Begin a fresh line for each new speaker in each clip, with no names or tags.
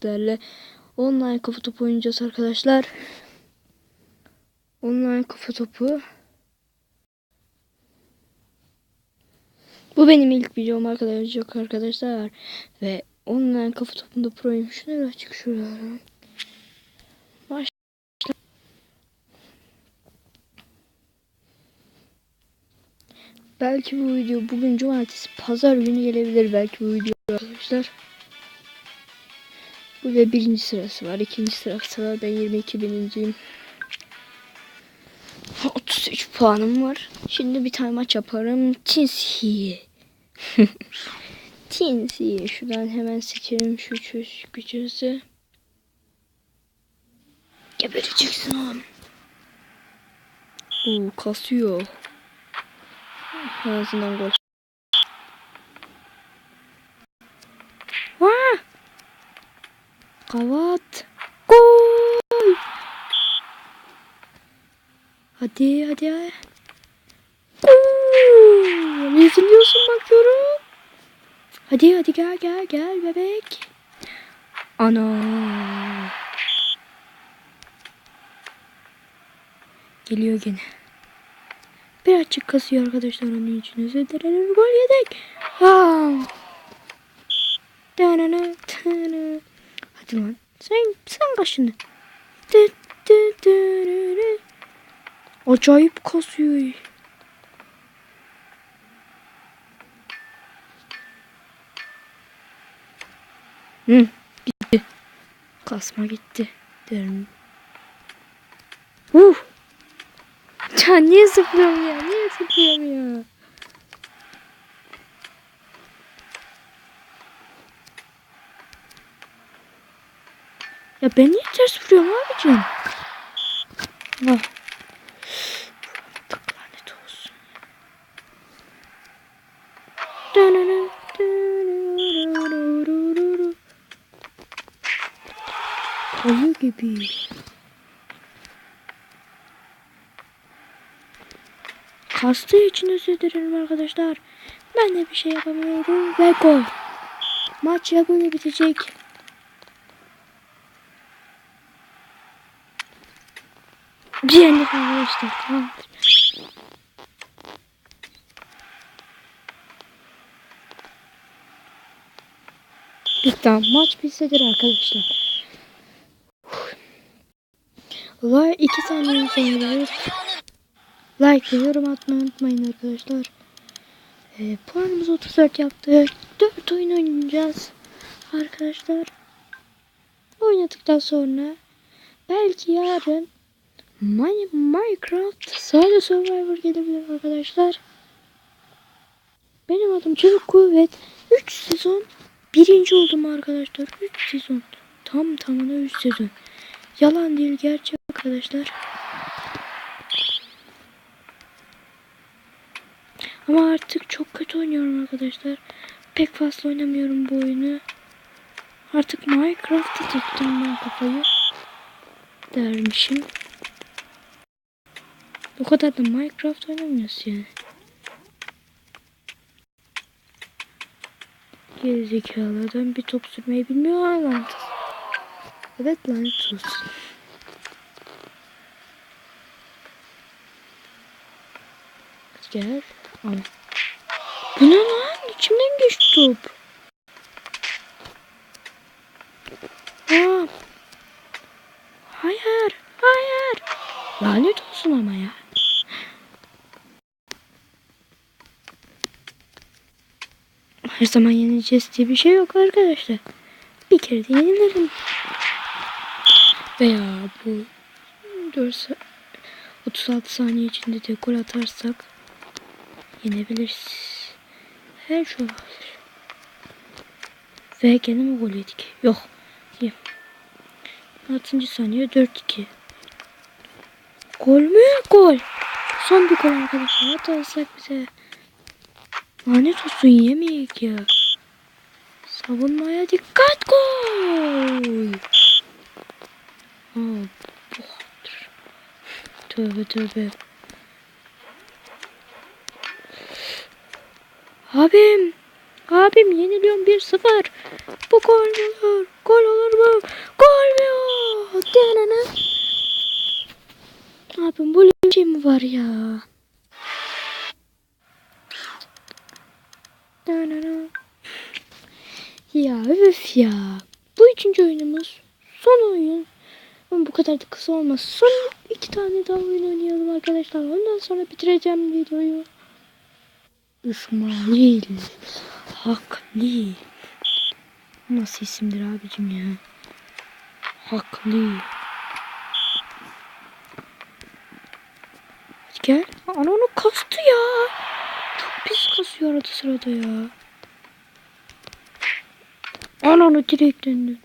sizlerle online kafa topu oynayacağız arkadaşlar. Online kafa topu. Bu benim ilk videom arkadaşlar arkadaşlar ve online kafa topunda proyum. Şunları açık şuraya. Başla. Belki bu video bugün cumartesi pazar günü gelebilir belki bu video arkadaşlar. Bu ve birinci sırası var. ikinci sırası var. Ben 22 bininciyim. 33 puanım var. Şimdi bir tane maç yaparım. Tinsi. Tinsi. Şuradan hemen seçelim şu çöz gücünüzü. Gebereceksin oğlum. Oo kasıyor. En azından gol. Kavat. Gol. Hadi hadi. Gol. Ne izliyorsun bakıyorum. Hadi hadi gel gel gel bebek. Ana. Geliyor gene. Birazcık kasıyor arkadaşlar onun için özür dilerim. Gol yedik. Wow. Hadi lan. Sen, sen dü. Acayip kasıyor. Hı, gitti. Kasma gitti. Derim. Uh. Ya niye zıplıyorum ya? Niye zıplıyorum ya? Ya ben niye ters vuruyorum abicim? Ah. Tık lanet olsun. Dönönö, dönönö. Ayı gibi. Kastığı için özür dilerim arkadaşlar. Ben de bir şey yapamıyorum ve gol. Maç ya bitecek. Bir yendik arkadaşlar. Tamam. Bitti. Maç bitsedir arkadaşlar. Olay iki saniye sonra Like ve yorum atmayı unutmayın arkadaşlar. Ee, puanımız 34 yaptı. 4 oyun oynayacağız. Arkadaşlar. Oynadıktan sonra belki yarın Minecraft Sade Survivor gelebilir arkadaşlar. Benim adım Çevik Kuvvet. 3 sezon birinci oldum arkadaşlar. 3 sezon. Tam tamına 3 sezon. Yalan değil gerçek arkadaşlar. Ama artık çok kötü oynuyorum arkadaşlar. Pek fazla oynamıyorum bu oyunu. Artık Minecraft'a taktım ben kafayı. Dermişim. O kadar da Minecraft oynamıyoruz yani. Gerizekalı adam bir top sürmeyi bilmiyor lan. Evet lanet olsun. Gel. Al. Bu ne lan? İçimden geçti top. Aa. Hayır. Hayır. Lanet olsun ama ya. Her zaman yenileceğiz diye bir şey yok arkadaşlar. Bir kere de yenilirim. Veya bu 4 36 saniye içinde de atarsak yenebiliriz. Her şey olabilir. Ve gene mi gol yedik? Yok. İyi. 6. saniye 4-2. Gol mü? Gol. Son bir gol arkadaşlar. Atarsak bize. Lanet olsun yemeyik ya. Savunmaya dikkat koy. Tövbe tövbe. Abim. Abim yeniliyorum 1-0. Bu gol mü olur? Gol olur mu? Gol mü olur? Abim bu şey mi var ya? Ya öf ya. Bu üçüncü oyunumuz. Son oyun. Ama bu kadar da kısa olmaz. Son iki tane daha oyun oynayalım arkadaşlar. Ondan sonra bitireceğim videoyu. İsmail. Haklı. Nasıl isimdir abicim ya? Haklı. Gel. Ana onu kastı ya. Pis kasıyor arada sırada ya. Ana onu direkten döndü.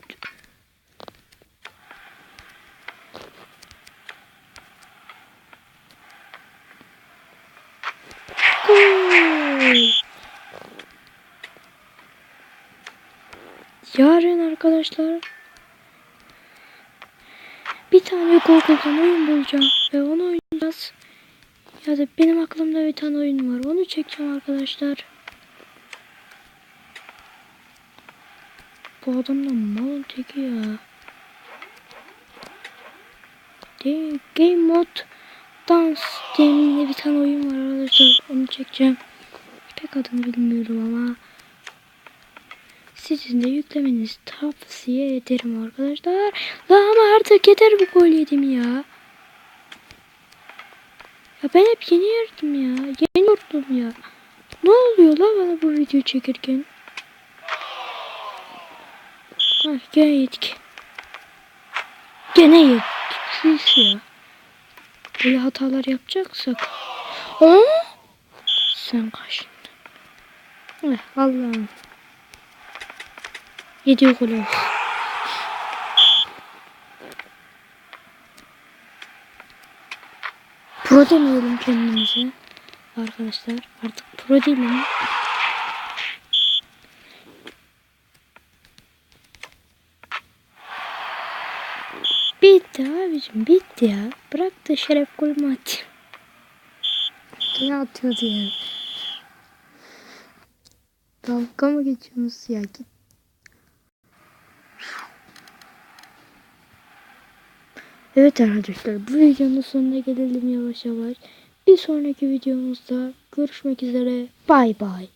Yarın arkadaşlar bir tane Google'dan oyun bulacağım ve onu oynayacağız. Ya da benim aklımda bir tane oyun var. Onu çekeceğim arkadaşlar. Bu adam da malın teki ya. Game Mode Dance diye bir tane oyun var arkadaşlar. Onu çekeceğim. Pek adını bilmiyorum ama. Sizin de yüklemenizi tavsiye ederim arkadaşlar. La ama artık yeter bu gol yedim ya. Ya ben hep yeni yerdim ya. Yeni yordum ya. Ne oluyor la bana bu video çekirken? Ah gene yedik. Gene yedik. Çüş ya. Böyle hatalar yapacaksak. Aa! Sen kaçtın. Eh, Allah'ım. Yedi gol olsun. Pro demeyelim kendimize. Arkadaşlar artık pro değilim. Bitti abicim bitti ya. Bırak da şeref golümü atayım. Ne atıyordu ya? Dalga mı geçiyorsunuz ya? Git. Evet arkadaşlar bu videonun sonuna gelelim yavaş yavaş. Bir sonraki videomuzda görüşmek üzere. Bay bay.